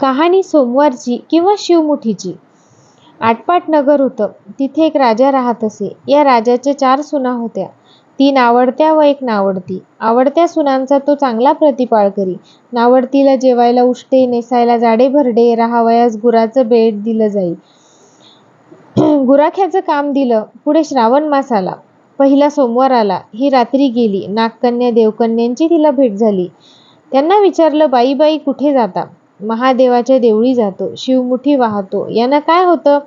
कहाणी सोमवारची किंवा शिवमुठीची. आटपाट नगर होतं. तिथे एक राजा राहत असे. या राजाच्या चार सुना होत्या. तीन आवडत्या व एक नावडती. आवडत्या सुनांचा तो चांगला प्रतिपाळ करी. नावडतीला जेवायला उष्टे नेसायला जाडे भरडे राहावयास गुराचं बेड दिलं जाई. गुराख्याचं काम दिलं. पुढे श्रावण मास आला. पहिला सोमवार आला. ही रात्री गेली. नागकन्या देवकन्यांची तिला भेट झाली. त्यांना विचारलं बाई बाई कुठे जाता? महादेवाच्या देवळी जातो शिवमुठी वाहतो. यानं काय होतं?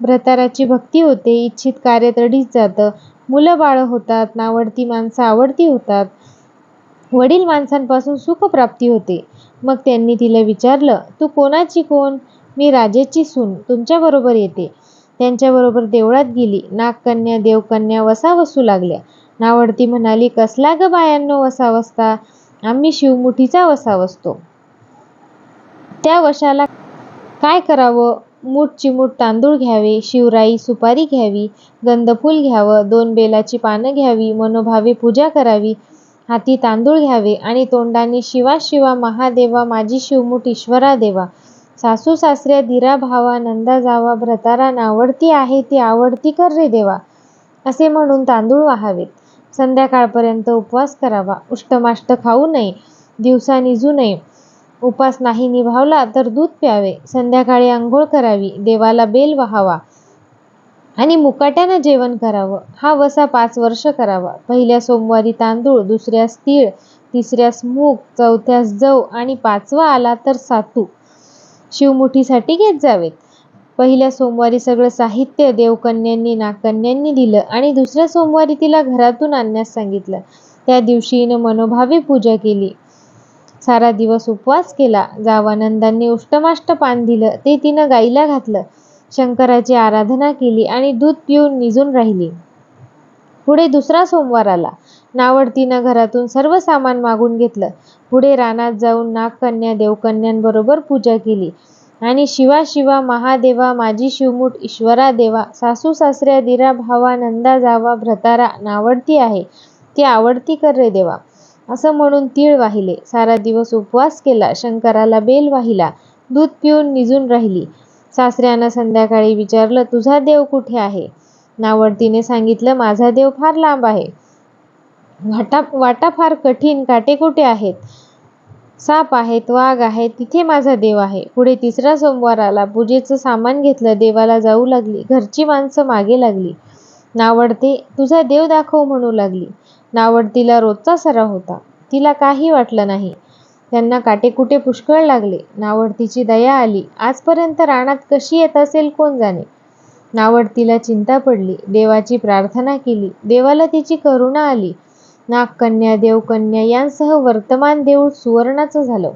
भ्रताराची भक्ती होते इच्छित कार्य तडीच जातं. मुलं बाळं होतात नावडती माणसं आवडती होतात. वडील माणसांपासून सुखप्राप्ती होते. मग त्यांनी तिला विचारलं तू कोणाची कोण? मी राजेची सून तुमच्याबरोबर येते. त्यांच्याबरोबर देवळात गेली. नागकन्या देवकन्या वसा वसू लागल्या. नावडती म्हणाली कसला ग बायांनो वसा वसता आम्ही शिवमुठीचा वसा वसतो त्या वशाला काय करावं? मूठ चिमूट तांदूळ घ्यावे शिवराई सुपारी घ्यावी गंधफूल घ्यावं दोन बेलाची पानं घ्यावी मनोभावे पूजा करावी हाती तांदूळ घ्यावे आणि तोंडाने शिवा शिवा महादेवा माझी शिवमूठ ईश्वरा देवा. सासू सासऱ्या धीरा भावा नंदा जावा भ्रतारा नावडती आहे ती आवडती कर रे देवा. असे म्हणून तांदूळ वाहावेत. संध्याकाळपर्यंत उपवास करावा. उष्टमाष्ट खाऊ नये. दिवसा निजू नये. उपास नाही निभावला तर दूध प्यावे. संध्याकाळी आंघोळ करावी. देवाला बेल वाहावा. आणि मुकाट्यानं जेवण करावं. हा वसा पाच वर्ष करावा. पहिल्या सोमवारी तांदूळ दुसऱ्यास तीळ तिसऱ्यास मूग चौथ्यास जव आणि पाचवा आला तर सातू. शिवमुठीसाठी घेत जावेत. पहिल्या सोमवारी सगळं साहित्य देवकन्यांनी नागकन्यांनी दिलं आणि दुसऱ्या सोमवारी तिला घरातून आणण्यास सांगितलं. त्या दिवशीनं मनोभावी मनोभावे पूजा केली. सारा दिवस उपवास केला. जावानंदांनी उष्टमाष्ट पान दिलं. ते तिनं गाईला घातलं. शंकराची आराधना केली आणि दूध पिऊन निजून राहिली. पुढे दुसरा सोमवार आला. नावडतीनं घरातून सर्व सामान मागून घेतलं. पुढे रानात जाऊन नागकन्या देवकन्यांबरोबर पूजा केली. आणि शिवा शिवा महादेवा माझी शिवमुठ ईश्वरा देवा सासू सासऱ्या दिरा भावा नंदा जावा भ्रतारा नावडती आहे. ती आवडती कर रे देवा. असं म्हणून तीळ वाहिले. सारा दिवस उपवास केला. शंकराला बेल वाहिला. दूध पिऊन निजून राहिली. सासऱ्यानं संध्याकाळी विचारलं तुझा देव कुठे आहे? नावडतीने सांगितलं माझा देव फार लांब आहे. वाटा वाटा फार कठीण. काटेकोटे आहेत? साप आहेत वाघ आहेत. तिथे माझा देव आहे. पुढे तिसरा सोमवार आला. पूजेचं सामान घेतलं. देवाला जाऊ लागली. घरची माणसं मागे लागली. नावडते तुझा देव दाखव म्हणू लागली. नावडतीला रोजचा सराव होता. तिला काही वाटलं नाही. त्यांना काटेकुटे पुष्कळ लागले. नावडतीची दया आली. आजपर्यंत रानात कशी येत असेल कोण जाणे? नावडतीला चिंता पडली. देवाची प्रार्थना केली. देवाला तिची करुणा आली. नागकन्या देवकन्या यांसह वर्तमान देऊळ सुवर्णाचं झालं.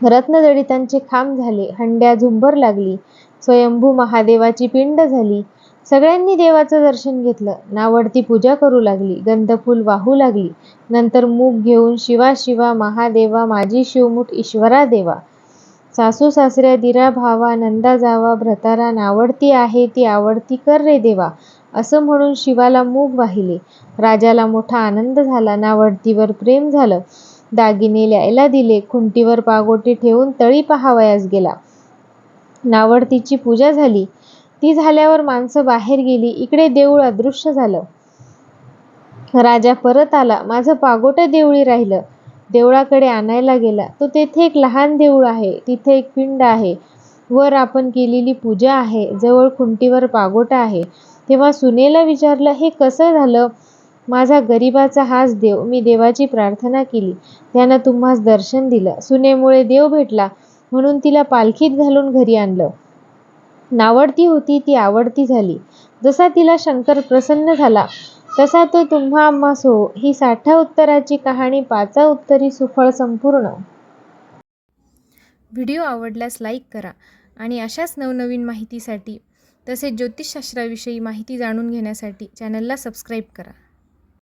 रत्नजडितांचे खांब झाले. हंड्या झुंबर लागली. स्वयंभू महादेवाची पिंड झाली. सगळ्यांनी देवाचं दर्शन घेतलं. नावडती पूजा करू लागली. गंधफूल वाहू लागली. नंतर मूग घेऊन शिवा शिवा महादेवा माझी शिवमुठ ईश्वरा देवा. सासू सासऱ्या दिरा भावा नंदा जावा भ्रतारा नावडती आहे ती आवडती कर रे देवा. असं म्हणून शिवाला मूग वाहिले. राजाला मोठा आनंद झाला. नावडतीवर प्रेम झालं. दागिने ल्यायला दिले. खुंटीवर पागोटी ठेवून तळी पहावयास गेला. नावडतीची पूजा झाली. ती झाल्यावर माणसं बाहेर गेली. इकडे देऊळ अदृश्य झालं. राजा परत आला. माझं पागोटं देवळी राहिलं. देवळाकडे आणायला गेला. तो तेथे एक लहान देऊळ आहे. तिथे एक पिंड आहे. वर आपण केलेली पूजा आहे. जवळ खुंटीवर पागोटा आहे. तेव्हा सुनेला विचारलं हे कसं झालं? माझा गरिबाचा हाच देव. मी देवाची प्रार्थना केली. त्यानं तुम्हास दर्शन दिलं. सुनेमुळे देव भेटला. म्हणून तिला पालखीत घालून घरी आणलं. नावडती होती ती आवडती झाली. जसा तिला शंकर प्रसन्न झाला तसा तो तुम्हा आम्हास सो ही साठा उत्तराची कहाणी पाचा उत्तरी सुफळ संपूर्ण. व्हिडिओ आवडल्यास लाईक करा आणि अशाच नवनवीन माहितीसाठी तसेच ज्योतिषशास्त्राविषयी माहिती जाणून घेण्यासाठी चॅनलला सबस्क्राईब करा.